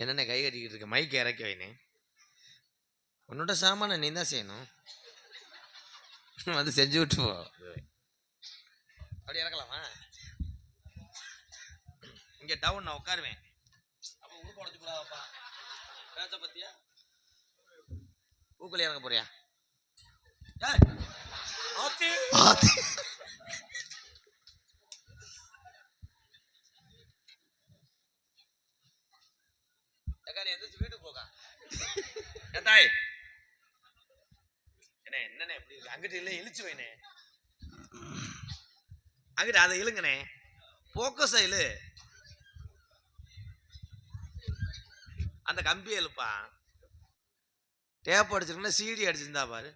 என்னென்ன கை கட்டிக்கிட்டு இருக்க? மைக்கை இறக்கி வைனே. உன்னோட சாமான நீ தான் செய்யணும். வந்து செஞ்சு விட்டு போ. அப்படி இறக்கலாமா? இங்க டவுன் நான் உட்காருவேன். அப்ப உடுக்க உடச்சு கூடாதாப்பா பேச பத்தியா? ஊக்கல் இறங்க போறியா? ஆத்தி. ஆத்தி. ஏக்கா, எந்திரிச்சு வீட்டுக்கு போக. ஏத்தாய் என்ன என்னண்ணே எப்படி இருக்கு? அங்கிட்டு இல்லை இழுச்சு வைனே அங்கிட்டு அதை இழுங்கண்ணே. போக்கஸா இழு. அந்த கம்பி எழுப்பா டேப் அடிச்சிருக்கா சீடி அடிச்சிருந்தா பாரு.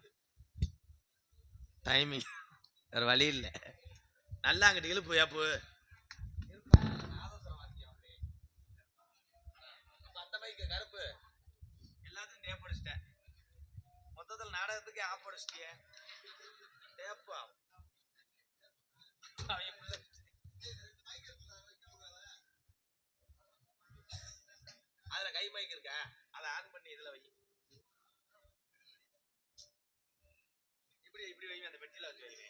டைமிங் வேற வழி இல்லை. நல்லா அங்கிட்டு இழுப்பு ஏப்பு அந்த பைக்கு கருப்பு எல்லாத்தையும் டேப் அடிச்சிட்டேன் மொத்தத்தில் ஆப் டேப்பா அவன் அதுல கை மைக் இருக்கா? அதை ஆன் பண்ணி இதுல வை. இப்படி இப்படி வைங்க அந்த பெட்டியில வச்சு வைங்க.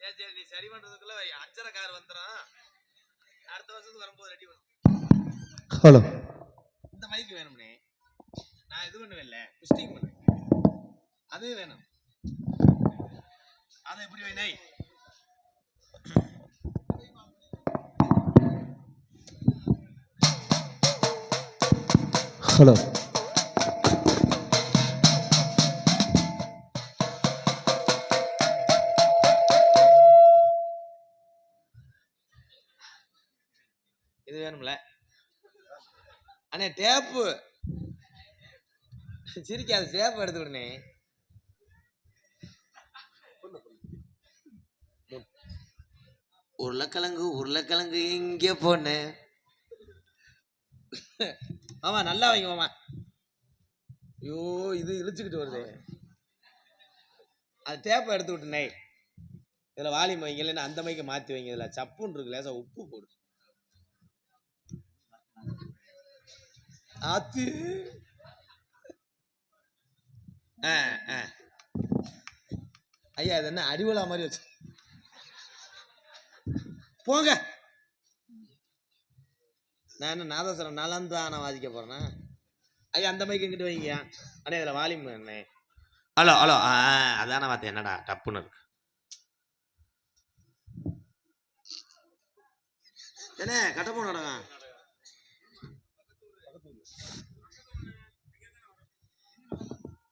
சரி சரி நீ சரி பண்றதுக்குள்ள அஞ்சரை கார் வந்துடும் அடுத்த வருஷத்துக்கு வரும்போது ரெடி பண்ணு. ஹலோ. இந்த மைக் வேணும்னே. நான் இது பண்ணுவேன்ல பிஸ்டிங் பண்ணுவேன். அது வேணும். அதை எப்படி வை நை ஹலோ. டேப்பு. சிரிக்காது டேப் எடுத்து விடுனே. உருளைக்கிழங்கு உருளைக்கிழங்கு எங்கே போன? மாமா நல்லா வைங்க மாமா. ஐயோ இது இழுச்சுக்கிட்டு வருது. அது டேப்பை எடுத்து விட்டுனே. இதில் வாலியம் வைங்க இல்லைன்னா அந்த மைக்கை மாற்றி வைங்க. இதில் சப்புன்னு இருக்கு லேசாக உப்பு போடு. ஆத்து ஆ ஆ. ஐயா இது என்ன அடிவலா மாதிரி வச்சு. போங்க. நான் என்ன நாதஸ்வரம் நலந்தான வாசிக்க போறேனா? ஐயா அந்த மைக்கு இங்கிட்டு வைங்க? அண்ணே இதில் வாலியம் அண்ணே ஹலோ ஹலோ ஆ அதான வார்த்தை என்னடா டப்புன்னு இருக்கு. என்ன கட்ட போனடா.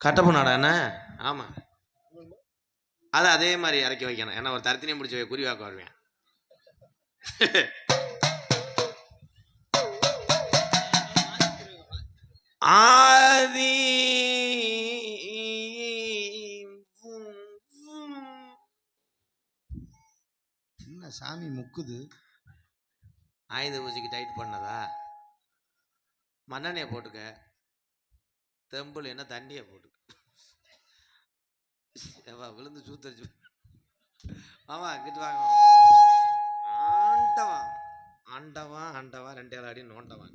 கட்ட போனாடா என்ன? ஆமா. அது அதே மாதிரி இறக்கி வைக்கணும். ஏன்னா ஒரு தரத்தினையும் பிடிச்சி குறிவாக்க வருவேன். ஆதி என்ன சாமி முக்குது? ஆயுத பூஜைக்கு டைட் பண்ணதா? மண்ணெண்ணெயை போட்டுக்க. தெம்புல என்ன தண்ணியை போட்டுக்க? ஏவா விழுந்து சூத்தரிச்சு ஆமா கிட்ட வாங்க ஆண்டவா ஆண்டவா ஆண்டவா ரெண்டே அடி நோண்டவா.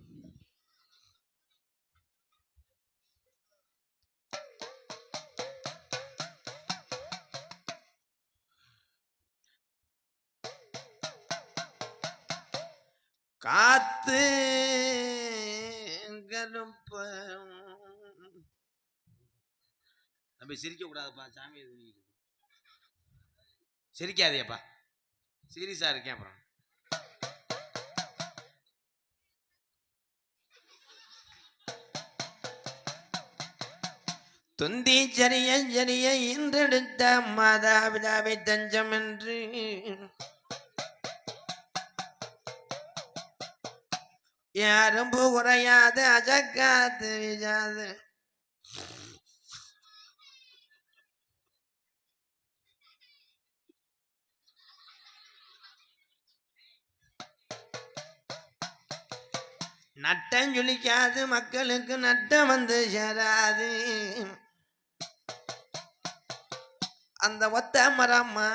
காத்து தம்பி சிரிக்கக்கூடாதுப்பா சாமி இது சிரிக்காதேப்பா. சீரியஸாக இருக்கேன் அப்புறம். தொந்தி சரிய சரிய இன்றெடுத்த மாதாபிதாவை தஞ்சம் என்று யாரும் புகுறையாது அஜக்காத்து விஜாது. நட்டம் ஜொலிக்காது மக்களுக்கு நட்டம் வந்து சேராது. அந்த ஒத்த மரம்மா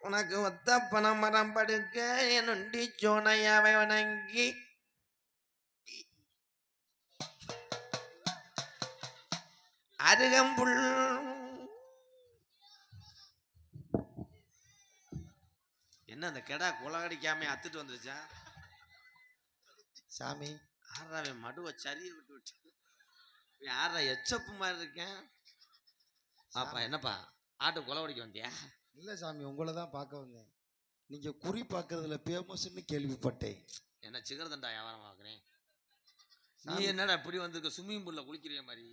உனக்கு ஒத்த பனை மரம் படுக்க என் நொண்டி சோனையாவை வணங்கி. அருகம்புல் என்ன அந்த கெடா குலகடிக்காம அத்துட்டு வந்துருச்சா? சாமி. ஆறாவே மடுவை சரிய விட்டு விட்டு? யாரா எச்சப்பு மாதிரி இருக்கேன்? பாப்பா என்னப்பா? ஆட்டு குலவடிக்க வந்தியா? இல்லை சாமி உங்களை தான் பார்க்க வந்தேன். நீங்கள் குறி பார்க்கறதுல ஃபேமஸ்ன்னு கேள்விப்பட்டேன். என்ன சிகரதண்டா வியாபாரம் பார்க்குறேன்? நீ. என்னடா இப்படி வந்திருக்க? ஸ்விம்மிங் பூல்ல குளிக்கிற மாதிரி?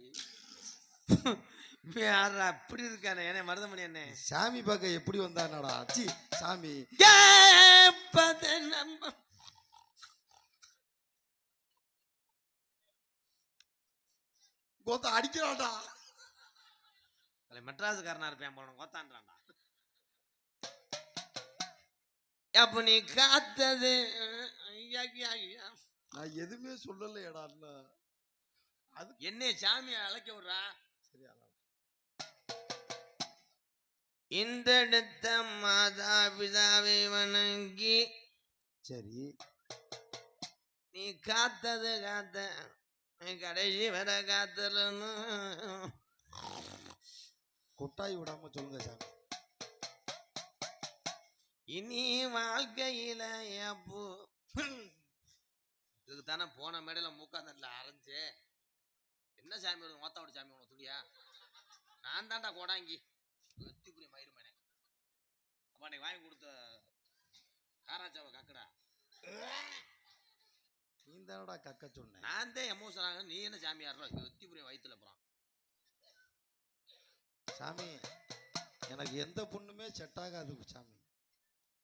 யாரா அப்படி இருக்கானே? என்ன மருதமணி என்ன. சாமி பார்க்க எப்படி வந்தானடா? சி சாமி கேப்பது நம்ம கோத்த அடிக்கிறான்டா. அதுல மெட்ராஸுக்காரனா இருப்பேன் போன கோத்தான்றான்டா. அப்ப நீ காத்தது. நான் எதுவுமே சொல்லலையடா அண்ணா. அது என்னை சாமியை அழைக்க விடுறா? சரியா இந்த இடத்த மாதா பிதாவை வணங்கி சரி. நீ காத்தது காத்த கடைசி வர காத்தலன்னு கொட்டாய் விடாம சொல்லுங்க சாமி. இனி வாழ்க்கையில எப்போ? இதுக்கு தானே போன மேடையில மூக்காந்தட்டில் அரைஞ்சு. என்ன சாமி வருது மொத்தம் சாமி உனக்கு துணியா? நான் தான்டா கோடாங்கி. வெத்தி புரிய மயிருமேனே அப்பா நீ வாங்கி கொடுத்த காராச்சாவை கக்கடா. நீ தானடா கக்க சொன்ன நான் தான் எமோஷன் ஆக நீ என்ன சாமி ஆடுற? வெத்தி புரிய வயிற்றுல அப்புறம். சாமி எனக்கு எந்த பொண்ணுமே செட் ஆகாது சாமி.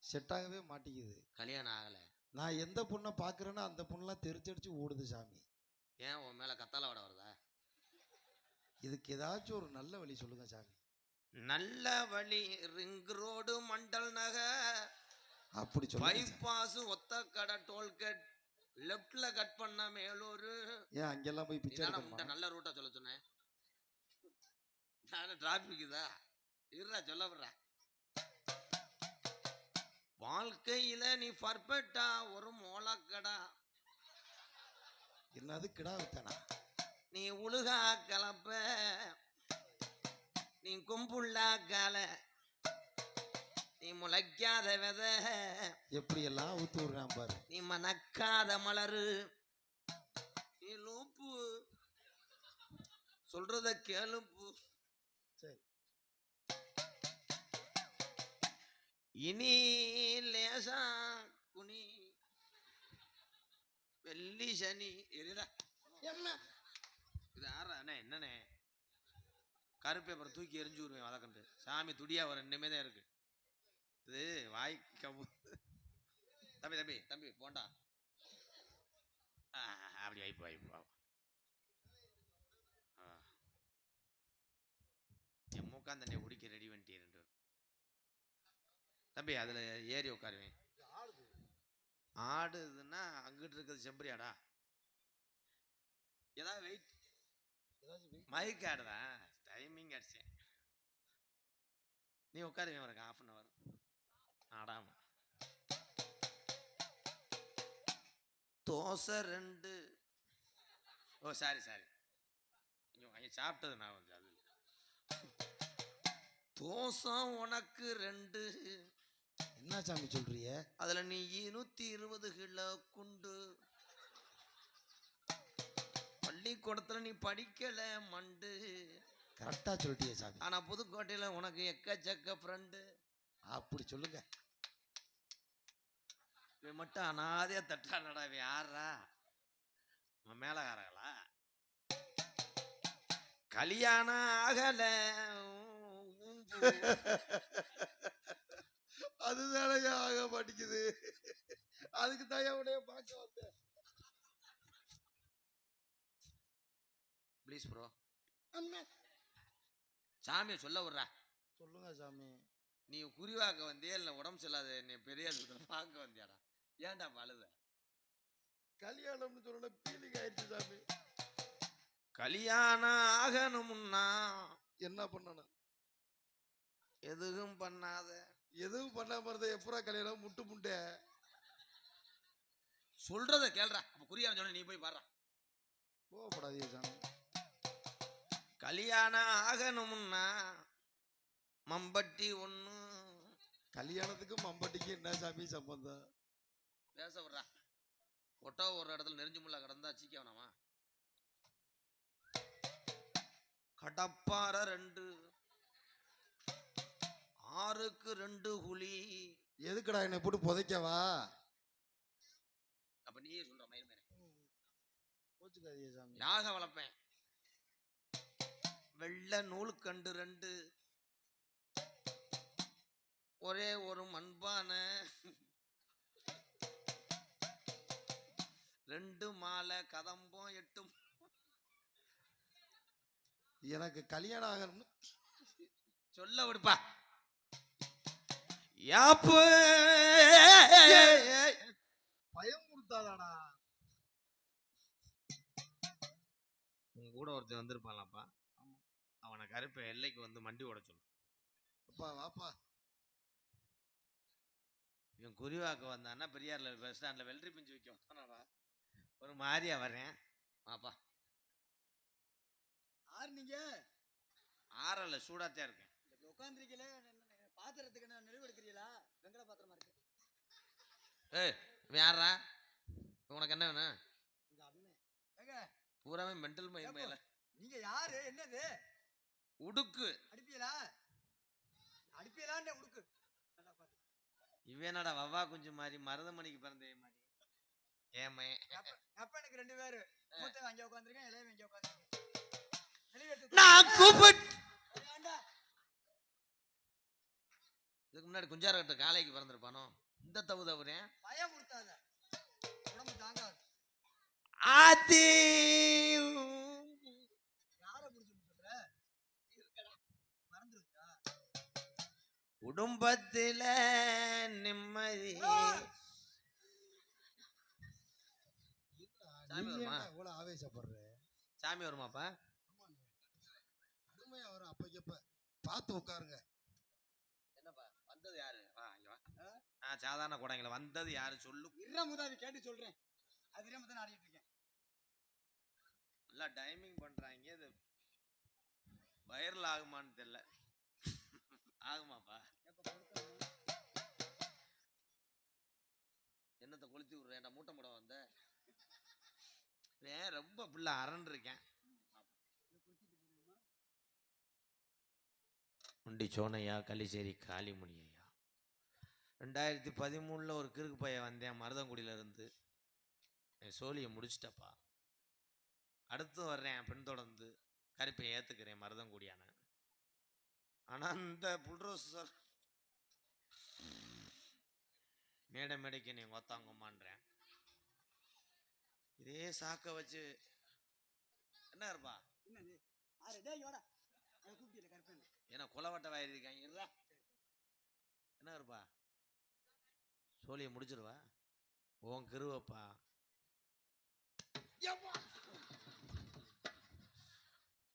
செட் ஆகவே மாட்டேங்குது. கல்யாணம் ஆகலை. நான் எந்த பொண்ணை பார்க்குறேனோ அந்த பொண்ணெலாம் தெரிச்சடிச்சு ஓடுது சாமி. ஏன் உன் மேலே கத்தால வட வருதா? இதுக்கு ஏதாச்சும் ஒரு நல்ல வழி சொல்லுங்க சாமி. நல்ல வழி ரிங் ரோடு மண்டல் நகர் அப்படி சாமி. பைபாஸ் ஒத்த கடை டோல்கேட் லெஃப்ட்ல கட் பண்ண மேலூர். ஏன் அங்கெல்லாம் போய் பிச்சை எடுக்கணுமா? நல்ல ரூட்டா சொல்ல சொன்னேன் நானும் டிராபிக் இதா? இருடா சொல்ல விடுறா. வாழ்க்கையில நீ பர்ஃபெக்டா ஒரு மோளக்கடா. என்னது கிடா வித்தானா? நீ உழுகா கலப்ப. நீ கும்புள்ளா கால. நீ முளைக்காத விதை. எப்படி எல்லாம் ஊத்து விடுறான் பாரு. நீ மணக்காத மலரு. நீ லூப்பு. சொல்றத கேளுப்பு சரி. இனி லேசா குனி. வெள்ளி சனி. இருடா இது ஆறா? அண்ணே என்னண்ணே? கருப்பு பேப்பரை தூக்கி எரிஞ்சு விடுவேன் வதக்கண்டு சாமி துடியா வர இன்னுமே தான் இருக்கு. இது வாய் கவு தம்பி தம்பி தம்பி போண்டா. அப்படி வாய்ப்பு வாய்ப்பு என் மூக்காந்தண்ணியை குடிக்க ரெடி பண்ணிட்டேன் தம்பி அதில் ஏறி உட்காருவேன். ஆடுதுன்னா அங்கிட்டு இருக்கிறது செம்பரியாடா? ஏதாவது வெயிட் மைக் ஆடுதா? டைமிங் அடிச்சேன் நீ உட்காருவேன் ஒரு ஹாஃப் அன் அவர் ஆடாம. தோசை ரெண்டு. Oh sorry sorry. ஐயோ சாப்பிட்டது நான் கொஞ்சம் அது தோசை உனக்கு ரெண்டு. என்ன சாமி சொல்றிய அதுல நீ நூத்தி இருபது கிலோ குண்டு. பள்ளிக்கூடத்துல நீ படிக்கல மண்டு. கரெக்டா சொல்லிட்டியே சாமி. ஆனா புதுக்கோட்டையில உனக்கு எக்கச்சக்க ஃப்ரெண்டு அப்படி சொல்லுங்க. இவன் மட்டும் அனாதையா தட்டானடா இவன். யாரா அவன் மேலகாரங்களா? கல்யாணம் ஆகல. அதுதானே ஆக மாட்டேங்குது. அதுக்கு தான் உடைய பார்க்க வந்தேன். ப்ளீஸ் ப்ரோ சாமியை சொல்ல விட்றா. சொல்லுங்க சாமி. நீ குறிவாக்க வந்தியா இல்லை உடம்பு சரியில்லாத என்னை பெரிய பார்க்க வந்தியாடா? ஏன்டா பழுத கல்யாணம்னு சொன்ன ஃபீலிங் ஆயிடுச்சு சாமி. கல்யாணம் ஆகணும்னா என்ன பண்ணணும்? எதுவும் பண்ணாத. எதுவும் பண்ணாம இருந்தா எப்பரா கல்யாணம்? முட்டு முண்டை சொல்றத கேள்றா. அப்ப குறியாரம் சொன்ன நீ போய் பாடுறா. கோவப்படாதீங்க சாமி. கல்யாணம் ஆகணும்னா மம்பட்டி ஒண்ணு. கல்யாணத்துக்கும் மம்பட்டிக்கும் என்ன சாமி சம்பந்தம்? பேச விட்றா. ஒட்டோ ஒரு இடத்துல நெறிஞ்சு முள்ள கிடந்தா சீக்க வேணாமா கடப்பார ரெண்டு. ஆறுக்கு ரெண்டு குழி. எதுக்குடா என்னை போட்டு புதைக்கவா? அப்ப நீயே சொல்ற மயிர் மேலே. யாக வளர்ப்பேன். வெள்ளை நூலுக்கண்டு ரெண்டு. ஒரே ஒரு மண்பான. ரெண்டு மாலை கதம்பம் எட்டும் எனக்கு கல்யாணம் ஆகணும்னு சொல்ல விடுப்பா. யாப்பு பயம் கொடுத்தாதாடா. உன் கூட ஒருத்தன் வந்திருப்பான்லப்பா. அவனை கருப்பை எல்லைக்கு வந்து மண்டி ஓட சொல்லு. அப்பா வாப்பா. இவன் குறிவாக்க வந்தான்னா பெரியார்ல பஸ் ஸ்டாண்ட்ல வெள்ளரி பிஞ்சு வைக்க வந்தானாடா ஒரு மாதிரியா வரேன் வாப்பா. யார் நீங்க? ஆறல சூடாத்தான் இருக்கேன். உட்காந்துருக்கீங்களே பாத்திரத்துக்கு என்ன நெளிவு எடுக்கிறீங்களா வெங்கல பாத்திரமா இருக்கு. ஏய் யாரா உனக்கு என்ன வேணும்? பூராமே மென்டல் மயம் மேல. நீங்க யாரு? என்னது? உடுக்கு. அடிப்பீங்களா அடிப்பீங்களான்னு உடுக்கு. நல்லா பாத்து இவன் என்னடா வவ்வா குஞ்சு மாதிரி மருதமணிக்கு பிறந்த மாதிரி. ஏமே அப்ப எனக்கு ரெண்டு பேரு. மூத்தவன் அங்க உட்காந்துருக்கேன் இளையவன் இங்க உட்காந்துருக்கேன் நான் கூப்பிட்டு? இதுக்கு முன்னாடி குஞ்சார கட்ட காலைக்கு பிறந்திருப்பானோ? இந்த தவு தவுறேன் பயம் கொடுத்தாத உடம்பு தாங்காது. ஆத்தி யார புடிச்சுன்னு சொல்ற? இருக்கடா. மறந்துருச்சா? குடும்பத்தில நிம்மதி. சாமி வருமா? ஏன்டா இவ்வளவு ஆவேசப்படுற? சாமி வருமாப்பா கடுமையா வரும். அப்பக்கப்ப பார்த்து உட்காருங்க. என்னப்பா? வந்தது யாரு? வா இங்க வா. ஆ சாதாரண கூடங்கள வந்தது யாரு? சொல்லு. இருற முதாவி கேட்டு சொல்றேன். அது தான் ஆடிட்டு இருக்கேன். நல்லா டைமிங் பண்றாங்க. இது வைரல் ஆகுமான்னு தெரியல. ஆகுமாப்பா? என்னத்தை கொளுத்தி விடுறேன் மூட்டை முட வந்த? ஏன் ரொம்ப பிள்ளை அரண்டு இருக்கேன் உண்டி சோனையா கலிசேரி காளிமுனி ஐயா ரெண்டாயிரத்தி பதிமூணுல ஒரு கிறுக்கு பையன் வந்தேன் மருதங்குடியில இருந்து என் சோழியை முடிச்சிட்டப்பா. அடுத்து வர்றேன் பின்தொடர்ந்து கருப்பை ஏத்துக்கிறேன் மருதங்குடியான ஆனா இந்த புல்ரோசர் மேடை மேடைக்கு நீ ஒத்தாங்கம்மான்றேன். இதே சாக்க வச்சு என்ன இருப்பா? என்னது? ஆறு டேய் யோடா அதை கூப்பிட்டு கருப்பேன். ஏன்னா குலவட்ட வாயிரு இருக்காங்க. என்ன இருப்பா? சோழியை முடிச்சிருவா? உன் கிருவப்பா.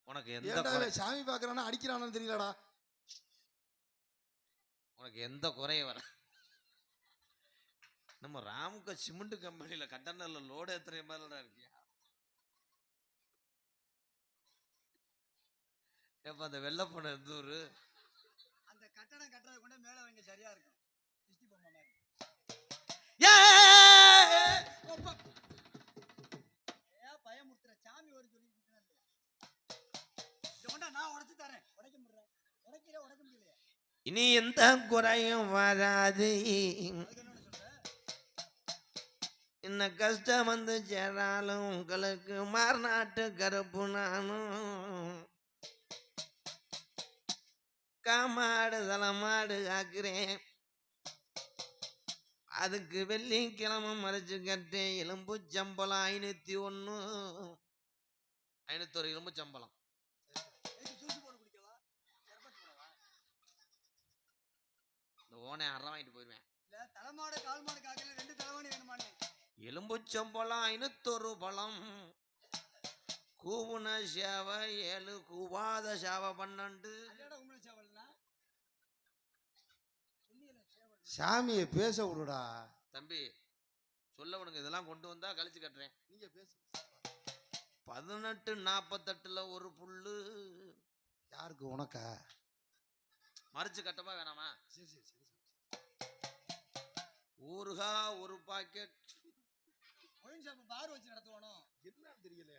உனக்கு எந்த சாமி பாக்குறானா அடிக்கிறானு தெரியலடா. உனக்கு எந்த குறையும் வர நம்ம ராமுக சிமெண்ட் கம்பெனில கண்டனர்ல லோடு ஏத்துற மாதிரிடா இருக்கியா? எப்ப அந்த வெள்ளை எந்த ஊரு? அந்த கட்டடம் கட்டுறத கொண்டு மேல வைங்க சரியா இருக்கும். திஷ்டி பொம்மை மாதிரி. பயமுறுத்துற சாமி சொல்லி கொண்டா நான் உடைச்சு தரேன். உடைக்க முடியல. உடைக்கிற உடைக்க இனி எந்த குறையும் வராது. என்ன கஷ்டம் வந்து சேராலும் உங்களுக்கு மாறுநாட்டு கருப்பு நானும். காமாடு தலமாடு ஆக்குறேன் அதுக்கு வெள்ளிக்கிழமை மறைச்சு கட்டு எலும்பு சம்பளம் ஐநூத்தி ஒண்ணு. ஐநூத்தொரு எலும்பு சம்பளம். இந்த ஓனை அரை வாங்கிட்டு போயிருவேன். இல்ல தலைமாடு கால் மாடு காக்கல ரெண்டு தலைவாணி வேணுமானே. எலும்பு சம்பளம் ஐநூத்தொரு பழம். கூவுன சேவை ஏழு கூவாத சேவை பன்னெண்டு. சாமியை பேச விடுடா. தம்பி சொல்ல விடுங்க இதெல்லாம் கொண்டு வந்தா கழிச்சு கட்டுறேன். நீங்க பேசு. பதினெட்டு நாற்பத்தெட்டுல ஒரு புல்லு. யாருக்கு உனக்கா? மறிச்சு கட்டமா வேணாமா? சரி சரி சரி ஊறுகா ஒரு பாக்கெட். ஒயின் ஷாப் பார் வச்சு நடத்துவானோ? என்னன்னு தெரியல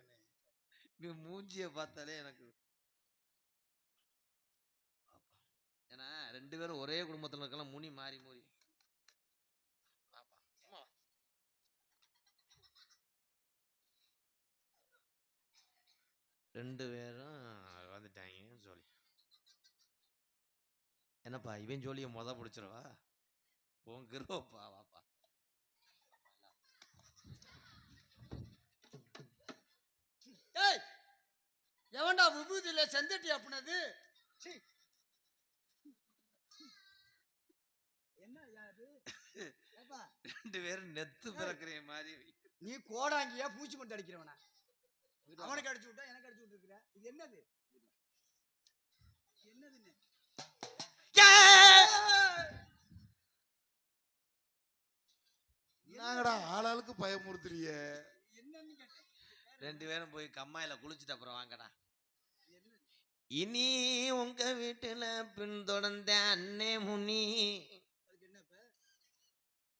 நீ மூஞ்சிய பார்த்தாலே எனக்கு ஏன்னா ரெண்டு பேரும் ஒரே குடும்பத்துல இருக்கலாம் முனி மாறி மூறி. ரெண்டு பேரும் வந்துட்டாங்க ஜோலி என்னப்பா இவன் ஜோலியை மொத பிடிச்சிருவா? உன் கிருவப்பா வாப்பா ஏய் எவன்டா விபூதியில செந்தட்டி அப்படினது? என்ன யாது ஏப்பா? ரெண்டு பேரும் நெத்து பிறக்கிற மாதிரி. நீ கோடாங்கியா பூச்சி கொண்டு அடிக்கிறவனா? அவனுக்கு அடிச்சு விட்டா எனக்கு அடிச்சு விட்டுருக்கிற. இது என்னது? என்னதுன்னு? என்னங்கடா ஆளாளுக்கு பயமுறுத்துறிய. ரெண்டு பேரும் போய் கம்மாயில குளிச்சுட்டு அப்புறம் வாங்கடா? இனி உங்க வீட்டுல பின்தொடர்ந்த அண்ணே முனி.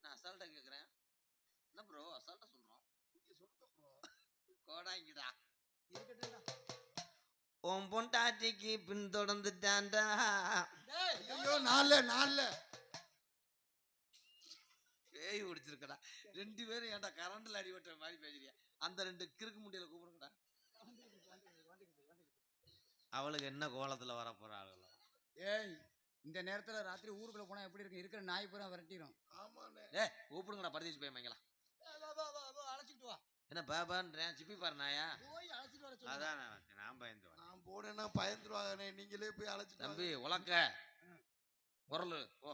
நான் அசால்ட்டா கேக்குறேன். என்ன ப்ரோ அசால்ட்டா சொல்றோம். கோடாங்கிடா. உன் பொண்டாட்டிக்கு பின்தொடர்ந்துட்டான்டா ஐயோ நாள்ல நாள்ல. பேய் பிடிச்சிருக்கடா ரெண்டு பேரும் ஏன்டா கரண்ட்ல அடிபட்ட மாதிரி பேசுறியா? அந்த ரெண்டு கிறுக்கு முண்டியில கூப்பிடுங்கடா. அவளுக்கு என்ன கோலத்துல வர போறாளோ ஏய் இந்த நேரத்துல ராத்திரி ஊருக்குள்ள போனா எப்படி இருக்கும்? இருக்கிற நாய் பூரா விரட்டிடும் ஏ கூப்பிடுங்கடா பரதேசி போய் அழைச்சிட்டு வா என்ன பாபான்றேன் சிப்பி பாரு நாயா. அதான் நான் நான் பயந்து வரேன். நான் போனேன்னா பயந்துருவாங்கண்ணே. நீங்களே போய் அழைச்சிட்டு வாங்க. தம்பி உலக்க குரலு ஓ